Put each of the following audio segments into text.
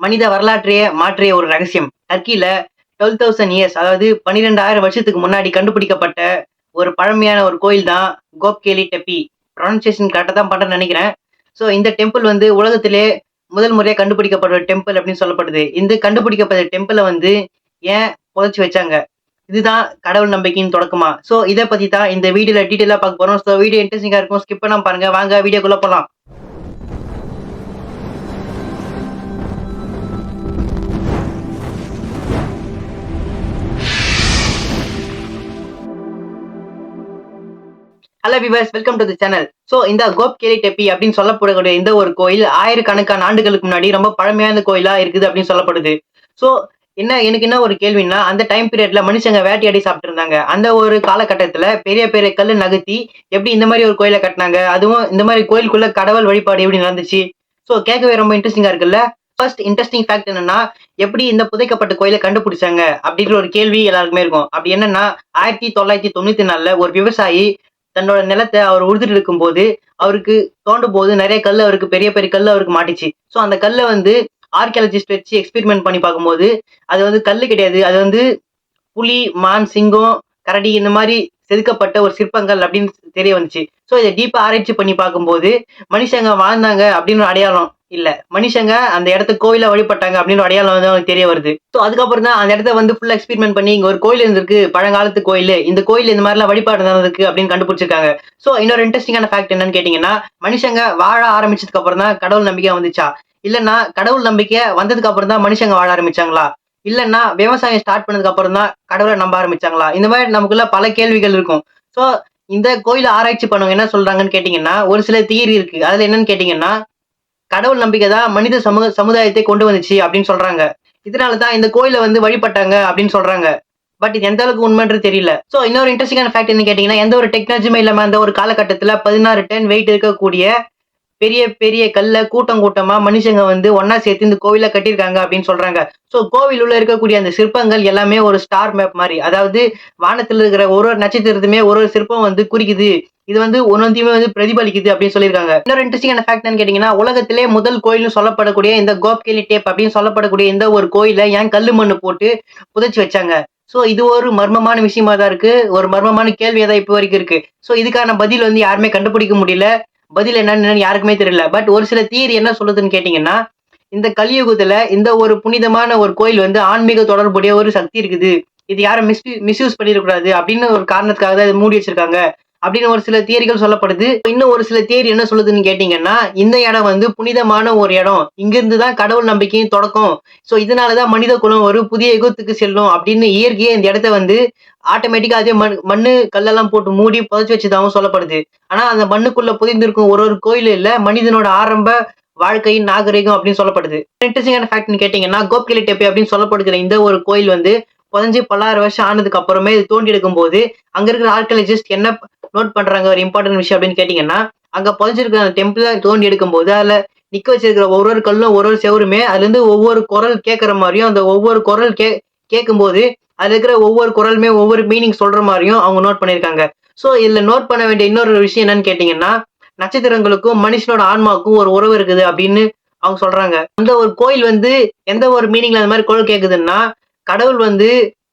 மனித வரலாற்றையே மாற்றிய ஒரு ரகசியம். டர்க்கியில டுவெல் தௌசண்ட் இயர்ஸ் அதாவது பன்னிரெண்டாயிரம் வருஷத்துக்கு முன்னாடி கண்டுபிடிக்கப்பட்ட ஒரு பழமையான ஒரு கோயில் தான் கோப்கேலி டெப்பி. ப்ரொனன்சியேஷன் கரெக்டாக தான் பண்ணுறேன்னு நினைக்கிறேன். ஸோ இந்த டெம்பிள் வந்து உலகத்திலே முதல் முறையாக கண்டுபிடிக்கப்பட்ட டெம்பிள் அப்படின்னு சொல்லப்படுது. இந்த கண்டுபிடிக்கப்பட்ட டெம்பிளை வந்து ஏன் புதைச்சி வச்சாங்க? இதுதான் கடவுள் நம்பிக்கையின் தொடக்கமா. ஸோ இதை பற்றி தான் இந்த வீடியோவில் டீட்டெயிலாக பார்க்க போகிறோம் ஸோ வீடியோ இன்ட்ரெஸ்டிங்காக இருக்கும். ஸ்கிப் பண்ணாமல் பாருங்கள் வாங்க வீடியோக்குள்ளே போகலாம் hello viewers welcome to the channel so இந்த கோப்கேரி டெப்பி அப்படின்னு சொல்லப்படக்கூடிய இந்த ஒரு கோயில் ஆயிரக்கணக்கான ஆண்டுகளுக்கு முன்னாடி ரொம்ப பழமையான கோயிலா இருக்குது அப்படின்னு சொல்லப்படுது. ஸோ என்ன எனக்கு என்ன ஒரு கேள்வின்னா அந்த டைம் பீரியட்ல மனுஷங்க வேட்டையாடி சாப்பிட்டு இருந்தாங்க அந்த ஒரு காலகட்டத்துல பெரிய பெரிய கல்லு நகர்த்தி எப்படி இந்த மாதிரி ஒரு கோயிலை கட்டினாங்க? அதுவும் இந்த மாதிரி கோயிலுக்குள்ள கடவுள் வழிபாடு எப்படி நடந்துச்சு? ஸோ கேட்கவே ரொம்ப இன்ட்ரெஸ்டிங்கா இருக்குல்ல? ஃபர்ஸ்ட் இன்ட்ரெஸ்டிங் ஃபேக்ட் என்னன்னா எப்படி இந்த புதைக்கப்பட்ட கோயிலை கண்டுபிடிச்சாங்க? அப்படின்ற ஒரு கேள்வி எல்லாருக்குமே இருக்கும். அப்படி என்னன்னா ஆயிரத்தி தொள்ளாயிரத்தி தொண்ணூத்தி நாலுல ஒரு விவசாயி தன்னோட நிலத்தை அவர் உழுதுட்டு இருக்கும்போது அவருக்கு தோண்டும் போது நிறைய கல் அவருக்கு பெரிய பெரிய கல் அவருக்கு மாட்டிச்சு. ஸோ அந்த கல்லை வந்து ஆர்கியாலஜிஸ்ட் வச்சு எக்ஸ்பெரிமெண்ட் பண்ணி பார்க்கும்போது அது வந்து கல் கிடையாது. அது வந்து புலி மான் சிங்கம் கரடி இந்த மாதிரி செதுக்கப்பட்ட ஒரு சிற்பங்கள் அப்படின்னு தெரிய வந்துச்சு. ஸோ இதை டீப்பாக ஆராய்ச்சி பண்ணி பார்க்கும்போது மனுஷங்க வாழ்ந்தாங்க அப்படின்னு ஒரு அடையாளம். இல்ல. மனுஷங்க அந்த இடத்த கோயில வழிபட்டாங்க அப்படின்னு ஒரு அடையாளம் வந்து அவங்களுக்கு தெரிய வருது. ஸோ அதுக்கப்புறம் தான் அந்த இடத்த வந்து ஃபுல்லா எக்ஸ்பெரிமெண்ட் பண்ணி இங்க ஒரு கோயில் இருந்திருக்கு பழங்காலத்து கோயில். இந்த கோயில் இந்த மாதிரிலாம் வழிபாடு நடந்திருக்கு அப்படின்னு கண்டுபிடிச்சிருக்காங்க. ஸோ இன்னொரு இன்ட்ரெஸ்டிங்கான ஃபேக்ட் என்னன்னு கேட்டீங்கன்னா மனுஷங்க வாழ ஆரம்பிச்சதுக்கு அப்புறம் தான் கடவுள் நம்பிக்கை வந்துச்சா? இல்லைன்னா கடவுள் நம்பிக்கை வந்ததுக்கு அப்புறம் தான் மனுஷங்க வாழ ஆரம்பிச்சாங்களா? இல்லைன்னா விவசாயம் ஸ்டார்ட் பண்ணதுக்கு அப்புறம் தான் கடவுளை நம்ப ஆரம்பிச்சாங்களா? இந்த மாதிரி நமக்குள்ள பல கேள்விகள் இருக்கும். ஸோ இந்த கோயில ஆராய்ச்சி பண்ணவங்க என்ன சொல்றாங்கன்னு கேட்டீங்கன்னா ஒரு சில தியரி இருக்கு. அதுல என்னன்னு கேட்டீங்கன்னா கடவுள் நம்பிக்கை தான் மனித சமூக சமுதாயத்தை கொண்டு வந்துச்சு அப்படின்னு சொல்றாங்க. இதனால தான் இந்த கோயிலை வந்து வழிபட்டாங்க அப்படின்னு சொல்றாங்க. பட் இது எந்த அளவுக்கு உண்மைன்றது தெரியல. ஸோ இன்னொரு இன்ட்ரெஸ்டிங்கான ஃபேக்ட் என்ன கேட்டீங்கன்னா எந்த ஒரு டெக்னாலஜியுமே இல்லாம அந்த ஒரு காலகட்டத்தில் பதினாறு டன் வெயிட் இருக்கக்கூடிய பெரிய பெரிய கல்ல கூட்டம் கூட்டமா மனுஷங்க வந்து ஒன்னா சேர்த்து இந்த கோவில கட்டியிருக்காங்க அப்படின்னு சொல்றாங்க. ஸோ கோவில் உள்ள இருக்கக்கூடிய அந்த சிற்பங்கள் எல்லாமே ஒரு ஸ்டார் மேப் மாதிரி. அதாவது வானத்தில் இருக்கிற ஒரு ஒரு நட்சத்திரத்துமே ஒரு ஒரு சிற்பம் வந்து குறிக்குது. இது வந்து ஒன்னொன்றையுமே வந்து பிரதிபலிக்குது அப்படின்னு சொல்லியிருக்காங்க. இன்னொரு இன்ட்ரெஸ்டிங்கான ஃபேக்ட் கேட்டீங்கன்னா உலகத்திலே முதல் கோயில்னு சொல்லப்படக்கூடிய இந்த கோப்கேலி டேப் அப்படின்னு சொல்லப்படக்கூடிய இந்த ஒரு கோயிலை ஏன் கல்லு மண்ணு போட்டு புதைச்சி வச்சாங்க? ஸோ இது ஒரு மர்மமான விஷயமா தான் இருக்கு. ஒரு மர்மமான கேள்வியா தான் இப்போ வரைக்கும் இருக்கு. ஸோ இதுக்கான பதில் வந்து யாருமே கண்டுபிடிக்க முடியல. பதில் என்னன்னு யாருக்குமே தெரியல. பட் ஒரு சில தியரி என்ன சொல்லுதுன்னு கேட்டீங்கன்னா இந்த கலியுகத்துல இந்த ஒரு புனிதமான ஒரு கோயில் வந்து ஆன்மீக தொடர்புடைய ஒரு சக்தி இருக்குது. இது யாரும் மிஸ் மிஸ்யூஸ் பண்ணிடக்கூடாது அப்படின்னு ஒரு காரணத்துக்காக தான் இதை மூடி வச்சிருக்காங்க. அப்படின்னு ஒரு சில தியரிகள் சொல்லப்படுது. இன்னும் ஒரு சில தியரி என்ன சொல்லுதுன்னு கேட்டீங்கன்னா இந்த இடம் வந்து புனிதமான ஒரு இடம். இங்கிருந்து தான் கடவுள் நம்பிக்கையும் தொடக்கம். ஸோ இதனாலதான் மனித குலம் ஒரு புதிய யுகத்துக்கு செல்லும் அப்படின்னு இயற்கையே இந்த இடத்த வந்து ஆட்டோமேட்டிக்கா அதே மண் மண்ணு கல்லெல்லாம் போட்டு மூடி புதைச்சி வச்சதாகவும் சொல்லப்படுது. ஆனா அந்த மண்ணுக்குள்ள புதைந்திருக்கும் ஒரு ஒரு கோயில் இல்ல மனிதனோட ஆரம்ப வாழ்க்கையின் நாகரிகம் அப்படின்னு சொல்லப்படுது. இன்ட்ரெஸ்டிங்கான ஃபேக்ட்னு கேட்டீங்கன்னா கோப்கிலி டெப்பி அப்படின்னு சொல்லப்படுகிற இந்த ஒரு கோயில் வந்து புதஞ்சு பல்லாயிரம் வருஷம் ஆனதுக்கு அப்புறமே இது தோண்டி எடுக்கும் போது அங்க இருக்கிற ஆர்கியாலஜிஸ்ட் என்ன நோட் பண்றாங்க ஒரு இம்பார்ட்டன்ட் விஷயம் அப்படின்னு கேட்டீங்கன்னா அங்க புதஞ்சிருக்கிற அந்த டெம்பிள தோண்டி எடுக்கும் போது அதுல நிக்க வச்சிருக்கிற ஒரு ஒரு கல்லும் ஒரு ஒரு செவருமே அதுல இருந்து ஒவ்வொரு குரல் கேட்கற மாதிரியும் அந்த ஒவ்வொரு குரல் கே கேட்கும்போது அதுல இருக்கிற ஒவ்வொரு குரலுமே ஒவ்வொரு மீனிங் சொல்ற மாதிரியும் அவங்க நோட் பண்ணியிருக்காங்க. ஸோ இதுல நோட் பண்ண வேண்டிய இன்னொரு விஷயம் என்னன்னு கேட்டீங்கன்னா நட்சத்திரங்களுக்கும் மனுஷனோட ஆன்மாவுக்கும் ஒரு உறவு இருக்குது அப்படின்னு அவங்க சொல்றாங்க. அந்த ஒரு கோயில் வந்து எந்த ஒரு மீனிங்ல அந்த மாதிரி குரல் கேக்குதுன்னா கடவுள் வந்து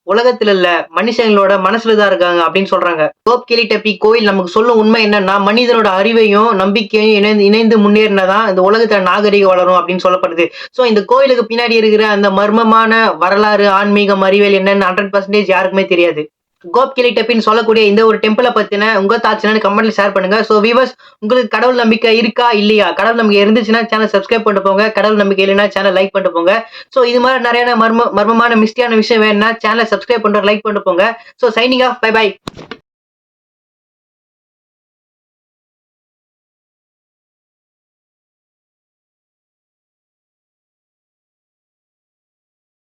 உலகத்துல இல்ல மனுஷங்களோட மனசுல தான் இருக்காங்க அப்படின்னு சொல்றாங்க. கோப்கேலி டப்பி கோயில் நமக்கு சொல்லும் உண்மை என்னன்னா மனிதனோட அறிவையும் நம்பிக்கையும் இணைந்து இணைந்து முன்னேறினதான் இந்த உலகத்துல நாகரிகம் வளரும் அப்படின்னு சொல்லப்படுது. சோ இந்த கோயிலுக்கு பின்னாடி இருக்கிற அந்த மர்மமான வரலாறு ஆன்மீகம் அறிவியல் என்னன்னு ஹண்ட்ரட் பர்சன்டேஜ் யாருக்குமே தெரியாது. கோப்கிளி டப்பின்னு சொல்லக்கூடிய இந்த ஒரு டெம்பிளை பத்தின உங்க தாட்ஸ் என்னன்னு கமெண்ட்ல ஷேர் பண்ணுங்க. ஸோ வீவர்ஸ் உங்களுக்கு கடவுள் நம்பிக்கை இருக்கா? இல்லையா? கடவுள் நம்பிக்கை இருந்துச்சுன்னா சேனல் சப்ஸ்கிரைப் பண்ணிட்டு போங்க. கடவுள் நம்பிக்கை இல்லைன்னா சேனல் லைக் பண்ணிட்டு போங்க. ஸோ இது மாதிரி நிறைய மர்ம மர்மமான மிஸ்டியான விஷயம் வேணும்னா சேனலை சப்ஸ்கிரைப் பண்ணுற லைக் பண்ணிட்டு போங்க. So signing off bye bye